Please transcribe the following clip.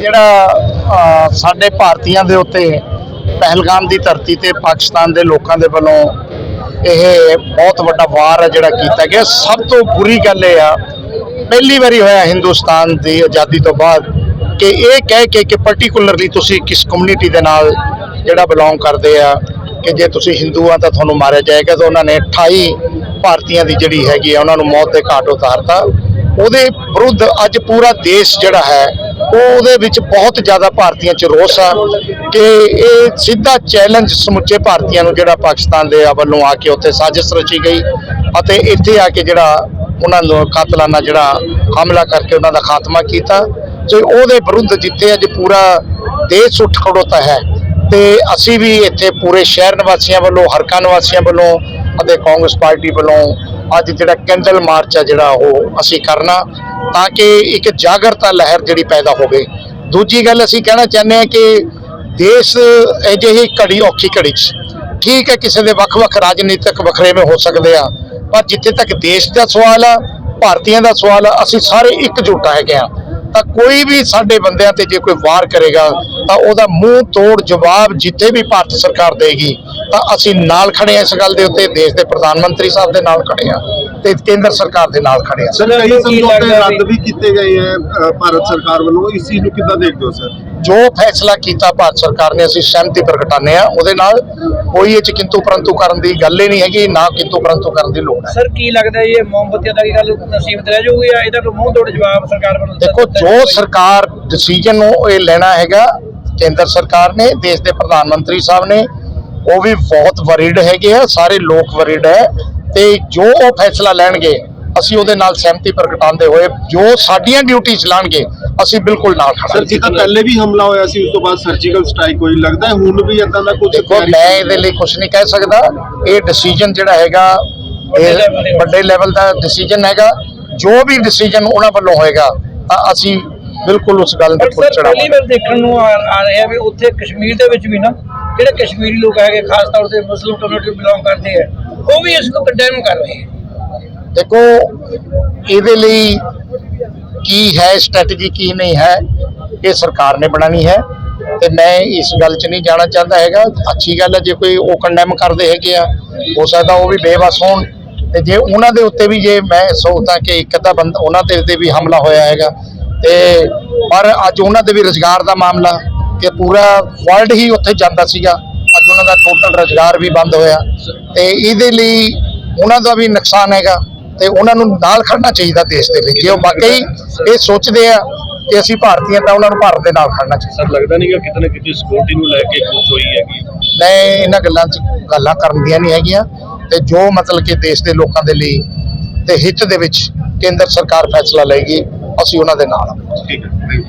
ਜਿਹੜਾ ਸਾਡੇ ਭਾਰਤੀਆਂ ਦੇ ਉੱਤੇ ਪਹਿਲਗਾਮ ਦੀ ਧਰਤੀ ਤੇ ਪਾਕਿਸਤਾਨ ਦੇ ਲੋਕਾਂ ਦੇ ਵੱਲੋਂ ਇਹ ਬਹੁਤ ਵੱਡਾ ਵਾਰ ਹੈ ਜਿਹੜਾ ਕੀਤਾ ਗਿਆ। ਸਭ ਤੋਂ ਬੁਰੀ ਗੱਲ ਇਹ ਆ, ਪਹਿਲੀ ਵਾਰੀ ਹੋਇਆ ਹਿੰਦੁਸਤਾਨ ਦੀ ਆਜ਼ਾਦੀ ਤੋਂ ਬਾਅਦ ਕਿ ਇਹ ਕਹਿ ਕੇ ਕਿ ਪਾਰਟਿਕੂਲਰਲੀ ਤੁਸੀਂ ਕਿਸ ਕਮਿਊਨਿਟੀ ਦੇ ਨਾਲ ਜਿਹੜਾ ਬਿਲੋਂਗ ਕਰਦੇ ਆ, ਕਿ ਜੇ ਤੁਸੀਂ ਹਿੰਦੂ ਆ ਤਾਂ ਤੁਹਾਨੂੰ ਮਾਰਿਆ ਜਾਏਗਾ। ਤਾਂ ਉਹਨਾਂ ਨੇ 28 ਭਾਰਤੀਆਂ ਦੀ ਜਿਹੜੀ ਹੈਗੀ ਆ, ਉਹਨਾਂ ਨੂੰ ਮੌਤ ਦੇ ਘਾਟ ਉਤਾਰਤਾ। ਉਹਦੇ ਵਿਰੁੱਧ ਅੱਜ ਪੂਰਾ ਦੇਸ਼ ਜਿਹੜਾ ਹੈ ਉਹਦੇ ਵਿੱਚ ਬਹੁਤ ਜ਼ਿਆਦਾ ਭਾਰਤੀਆਂ 'ਚ ਰੋਸ ਆ ਕਿ ਇਹ ਸਿੱਧਾ ਚੈਲੰਜ ਸਮੁੱਚੇ ਭਾਰਤੀਆਂ ਨੂੰ ਜਿਹੜਾ ਪਾਕਿਸਤਾਨ ਦੇ ਵੱਲੋਂ ਆ ਕੇ ਉੱਥੇ ਸਾਜ਼ਿਸ਼ ਰਚੀ ਗਈ ਅਤੇ ਇੱਥੇ ਆ ਕੇ ਜਿਹੜਾ ਉਹਨਾਂ ਨੂੰ ਕਾਤਲਾਨਾ ਜਿਹੜਾ ਹਮਲਾ ਕਰਕੇ ਉਹਨਾਂ ਦਾ ਖਾਤਮਾ ਕੀਤਾ ਤੇ ਉਹਦੇ ਵਿਰੁੱਧ ਜਿੱਥੇ ਅੱਜ ਪੂਰਾ ਦੇਸ਼ ਉੱਠ ਖੜੋਤਾ ਹੈ ਤੇ ਅਸੀਂ ਵੀ ਇੱਥੇ ਪੂਰੇ ਸ਼ਹਿਰ ਨਿਵਾਸੀਆਂ ਵੱਲੋਂ, ਹਰਕਾ ਨਿਵਾਸੀਆਂ ਵੱਲੋਂ ਅਤੇ ਕਾਂਗਰਸ ਪਾਰਟੀ ਵੱਲੋਂ ਅੱਜ ਜਿਹੜਾ ਕੈਂਡਲ ਮਾਰਚ ਆ ਜਿਹੜਾ ਉਹ ਅਸੀਂ ਕਰਨਾ ਤਾਂ ਕਿ ਇੱਕ ਜਾਗਰਤਾ ਲਹਿਰ ਜਿਹੜੀ ਪੈਦਾ ਹੋਵੇ। ਦੂਜੀ ਗੱਲ ਅਸੀਂ ਕਹਿਣਾ ਚਾਹੁੰਦੇ ਹਾਂ ਕਿ ਦੇਸ਼ ਅਜਿਹੀ ਘੜੀ ਔਖੀ ਘੜੀ 'ਚ ਠੀਕ ਹੈ, ਕਿਸੇ ਦੇ ਵੱਖ-ਵੱਖ ਰਾਜਨੀਤਿਕ ਵਖਰੇਵੇਂ ਹੋ ਸਕਦੇ ਆ, ਪਰ ਜਿੱਥੇ ਤੱਕ ਦੇਸ਼ ਦਾ ਸਵਾਲ ਆ, ਭਾਰਤੀਆਂ ਦਾ ਸਵਾਲ ਆ, ਅਸੀਂ ਸਾਰੇ ਇਕਜੁੱਟ ਹੈਗੇ ਆ। ਤਾਂ ਕੋਈ ਵੀ ਸਾਡੇ ਬੰਦਿਆਂ ਤੇ ਜੇ ਕੋਈ ਵਾਰ ਕਰੇਗਾ ਤਾਂ ਉਹਦਾ ਮੂੰਹ ਤੋੜ ਜਵਾਬ ਜਿੱਥੇ ਵੀ ਭਾਰਤ ਸਰਕਾਰ ਦੇਗੀ ਤਾਂ ਅਸੀਂ ਨਾਲ ਖੜੇ ਆ ਇਸ ਗੱਲ ਦੇ ਉੱਤੇ ਦੇਸ਼ ਦੇ ਪ੍ਰਧਾਨ ਮੰਤਰੀ ਸਾਹਿਬ ਦੇ ਨਾਲ ਖੜੇ ਆ ਤੇ ਕੇਂਦਰ ਸਰਕਾਰ ਦੇ ਨਾਲ ਖੜੇ ਆ ਸਰ ਕਈ ਸਮਝੌਤੇ ਰੱਦ ਵੀ ਕੀਤੇ ਗਏ ਹੈ ਅ, ਭਾਰਤ ਸਰਕਾਰ ਵੱਲੋਂ ਇਸ ਚੀਜ਼ ਨੂੰ ਕਿੱਦਾਂ ਦੇਖਦੇ ਹੋ ਸਰ? ਜੋ ਫੈਸਲਾ ਕੀਤਾ ਭਾਰਤ ਸਰਕਾਰ ਨੇ ਅਸੀਂ ਸਹਿਮਤੀ ਪ੍ਰਗਟਾਉਂਦੇ ਆ ਉਹਦੇ ਨਾਲ ਕੋਈ ਇਹ ਚ ਕਿੰਤੂ ਪਰੰਤੂ ਕਰਨ ਦੀ ਗੱਲ ਹੀ ਨਹੀਂ ਹੈਗੀ ਨਾ ਕਿੰਤੂ ਪਰੰਤੂ ਕਰਨ ਦੀ ਲੋੜ ਹੈ। ਸਰ ਕੀ ਲੱਗਦਾ ਜੀ, ਇਹ ਮੋਮਬੱਤੀਆਂ ਦਾ ਕੀ ਗੱਲ ਨਸੀਬਤ ਰਹਿ ਜਾਊਗੀ ਜਾਂ ਇਹਦਾ ਕੋਈ ਮੂੰਹ ਤੋੜ ਜਵਾਬ ਸਰਕਾਰ ਵੱਲੋਂ ਦੇਖੋ ਜੋ? ਸਰਕਾਰ ਡਿਸੀਜਨ ਨੂੰ ਇਹ ਲੈਣਾ ਹੈਗਾ ਕੇਂਦਰ ਸਰਕਾਰ ਨੇ ਦੇਸ਼ ਦੇ ਪ੍ਰਧਾਨ ਮੰਤਰੀ ਸਾਹਿਬ ਨੇ ਉਹ ਵੀ ਬਹੁਤ ਵਰੀਡ ਹੈਗੇ ਆ ਸਾਰੇ ਲੋਕ ਵਰੀਡ ਹੈ ਤੇ ਜੋ ਉਹ ਫੈਸਲਾ ਲੈਣਗੇ ਅਸੀਂ ਉਹਦੇ ਨਾਲ ਸਹਿਮਤੀ ਪ੍ਰਗਟਾਉਂਦੇ ਹੋਏ ਜੋ ਸਾਡੀਆਂ ਡਿਊਟੀ ਚਲਾਣਗੇ ਅਸੀਂ ਬਿਲਕੁਲ ਨਾਲ ਸਰ ਖੜਾਂਗੇ ਜਿੱਦਾਂ ਪਹਿਲੇ ਵੀ ਹਮਲਾ ਹੋਇਆ ਸੀ ਉਸ ਤੋਂ ਬਾਅਦ ਸਰਜੀਕਲ ਸਟ੍ਰਾਈਕ ਹੋਈ ਲੱਗਦਾ ਹੈ? ਹੁਣ ਵੀ ਇਦਾਂ ਦਾ ਕੁਝ ਦੇਖੋ ਮੈਂ ਇਹਦੇ ਲਈ ਕੁਝ ਨਹੀਂ ਕਹਿ ਸਕਦਾ। ਇਹ ਡਿਸੀਜਨ ਜਿਹੜਾ ਹੈਗਾ ਇਹ ਵੱਡੇ ਲੈਵਲ ਦਾ ਡਿਸੀਜਨ ਹੈਗਾ। ਜੋ ਵੀ ਡਿਸੀਜਨ ਉਹਨਾਂ ਵੱਲੋਂ ਹੋਏਗਾ ਤਾਂ ਅਸੀਂ ਬਿਲਕੁਲ ਉਸ ਗੱਲ ਤੇ ਪਰ ਪੁੱਛ ਸਰ ਪਹਿਲੀ ਵਾਰ ਦੇਖਣ ਨੂੰ ਆ ਰਿਹਾ ਵੀ ਉੱਥੇ ਕਸ਼ਮੀਰ ਦੇ ਵਿੱਚ ਵੀ ਨਾ ਜਿਹੜੇ ਕਸ਼ਮੀਰੀ ਲੋਕ ਹੈਗੇ, ਖਾਸ ਤੌਰ ਤੇ ਮੁਸਲਿਮ ਕਮਿਊਨਿਟੀ ਬਿਲੋਂਗ ਕਰਦੇ ਆ, ਉਹ ਵੀ ਇਸ ਨੂੰ ਕੰਡੈਮ ਕਰ ਰਹੇ ਦੇਖੋ, ਇਹਦੇ ਲਈ ਕੀ ਹੈ ਸਟ੍ਰੈਟਜੀ ਕੀ ਨਹੀਂ ਹੈ, ਇਹ ਸਰਕਾਰ ਨੇ ਬਣਾਣੀ ਹੈ। ਤੇ ਮੈਂ ਇਸ ਗੱਲ 'ਚ ਨਹੀਂ ਜਾਣਾ ਚਾਹੁੰਦਾ ਹੈਗਾ। ਅੱਛੀ ਗੱਲ ਹੈ, ਜੇ ਕੋਈ ਉਹ ਕੰਡੈਮ ਕਰਦੇ ਹੈਗੇ ਆ, ਹੋ ਸਕਦਾ ਉਹ ਵੀ ਬੇਵਸ ਹੋਣ। ਤੇ ਜੇ ਉਹਨਾਂ ਦੇ ਉੱਤੇ ਵੀ ਜੇ ਮੈਂ ਸੋਚਦਾ ਕਿ ਇੱਕ ਅੱਧਾ ਬੰਦਾ, ਉਹਨਾਂ ਤੇ ਤੇ ਵੀ ਹਮਲਾ ਹੋਇਆ ਹੈਗਾ, ਤੇ ਪਰ ਅੱਜ ਉਹਨਾਂ ਦੇ ਵੀ ਰੋਜ਼ਗਾਰ ਦਾ ਮਾਮਲਾ ਕਿ ਪੂਰਾ ਵਰਲਡ ਹੀ ਉੱਥੇ ਜਾਂਦਾ ਸੀਗਾ। ਅੱਜ ਉਹਨਾਂ ਦਾ ਟੋਟਲ ਰੋਜ਼ਗਾਰ ਵੀ ਬੰਦ ਹੋਇਆ। ਤੇ ਇਹਦੇ ਲਈ ਉਹਨਾਂ ਦਾ ਵੀ ਨੁਕਸਾਨ ਹੈਗਾ ਤੇ ਉਹਨਾਂ ਨੂੰ ਨਾਲ ਖੜਨਾ ਚਾਹੀਦਾ ਦੇਸ਼ ਦੇ ਲਈ ਜੇ ਉਹ ਵਾਕਈ ਇਹ ਸੋਚਦੇ ਆ ਕਿ ਅਸੀਂ ਭਾਰਤੀ ਹਾਂ ਤਾਂ ਉਹਨਾਂ ਨੂੰ ਭਾਰਤ ਦੇ ਨਾਲ ਖੜਨਾ ਚਾਹੀਦਾ। ਸਰ ਲੱਗਦਾ ਨਹੀਂ ਕਿ ਕਿਤੇ ਨਾ ਕਿਤੇ ਸਿਕਿਉਰਿਟੀ ਨੂੰ ਲੈ ਕੇ ਕੁਝ ਹੋਈ ਹੈਗੀ। ਮੈਂ ਇਹਨਾਂ ਗੱਲਾਂ 'ਚ ਗੱਲਾਂ ਕਰਨ ਦੀਆਂ ਨਹੀਂ ਹੈਗੀਆਂ। ਤੇ ਜੋ ਮਤਲਬ ਕਿ ਦੇਸ਼ ਦੇ ਲੋਕਾਂ ਦੇ ਲਈ ਤੇ ਹਿੱਤ ਦੇ ਵਿੱਚ ਕੇਂਦਰ ਸਰਕਾਰ ਫੈਸਲਾ ਲਏਗੀ ਅਸੀਂ ਉਹਨਾਂ ਦੇ ਨਾਲ ਠੀਕ ਹੈ